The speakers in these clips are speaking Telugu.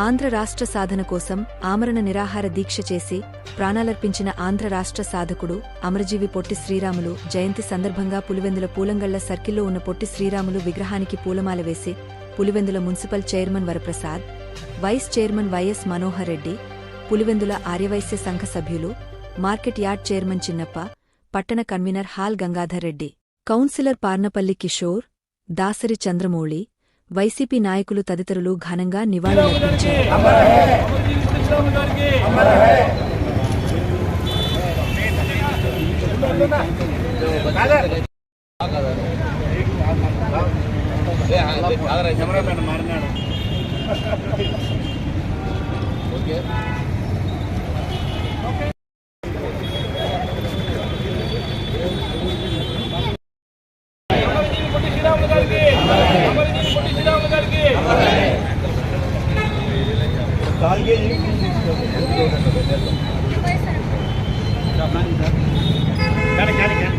ఆంధ్ర రాష్ట్ర సాధన కోసం ఆమరణ నిరాహార దీక్ష చేసి ప్రాణాలర్పించిన ఆంధ్ర రాష్ట్ర సాధకుడు అమరజీవి పొట్టి శ్రీరాములు జయంతి సందర్భంగా పులివెందుల పూలంగళ్ళ సర్కిల్లో ఉన్న పొట్టి శ్రీరాములు విగ్రహానికి పూలమాల వేసి Pulivendula municipal chairman Varaprasad vice chairman YS Manohar Reddy Pulivendula Aryavaishya సంఘ సభ్యులు మార్కెట్ యార్డ్ చైర్మన్ చిన్నప్ప పట్టణ convener hall Gangadhar Reddy councillor Parnapalli Kishore Dasari Chandramouli YCP నాయకులు తదితరులు ఘనంగా నివాళులర్పించారు.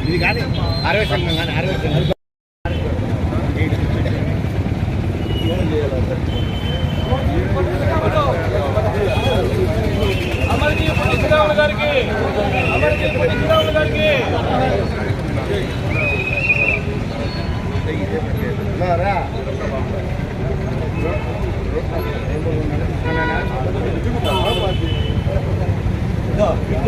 ఇది కానీ అరవై సంఘం కానీ అరవై సంఘం అమర్జీవి పొట్టి శ్రీరాములు గారికి అమర్జీవి పొట్టి శ్రీరాములు గారికి